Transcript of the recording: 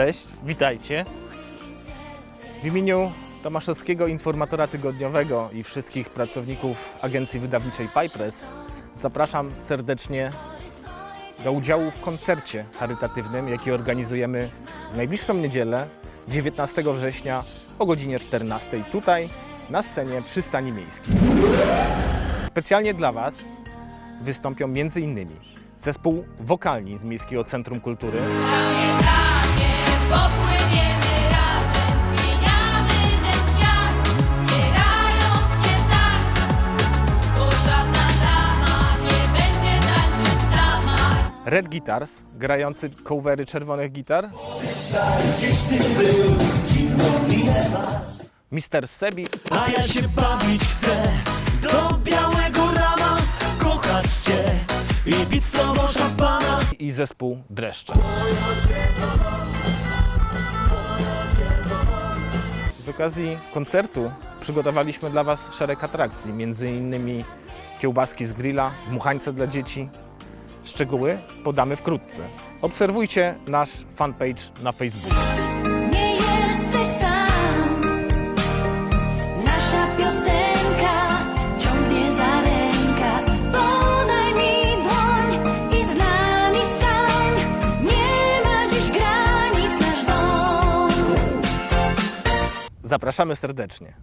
Cześć, witajcie. W imieniu Tomaszowskiego Informatora Tygodniowego i wszystkich pracowników agencji wydawniczej Pipress zapraszam serdecznie do udziału w koncercie charytatywnym, jaki organizujemy w najbliższą niedzielę, 19 września o godzinie 14 tutaj na scenie Przystani Miejskiej. Specjalnie dla Was wystąpią m.in. zespół wokalni z Miejskiego Centrum Kultury, Zamierzamy, popłyniemy razem, zmieniamy ten świat, wspierając się tak, bo żadna dama nie będzie tańczyć sama. Red Guitars, grający covery czerwonych gitar. Mr. Sebi A ja się bawić chcę do białego rana, kochać cię i bić z tobą szampana. i zespół Dreszcze. Okazji koncertu przygotowaliśmy dla Was szereg atrakcji, między innymi kiełbaski z grilla, dmuchańce dla dzieci. Szczegóły podamy wkrótce. Obserwujcie nasz fanpage na Facebooku. Zapraszamy serdecznie.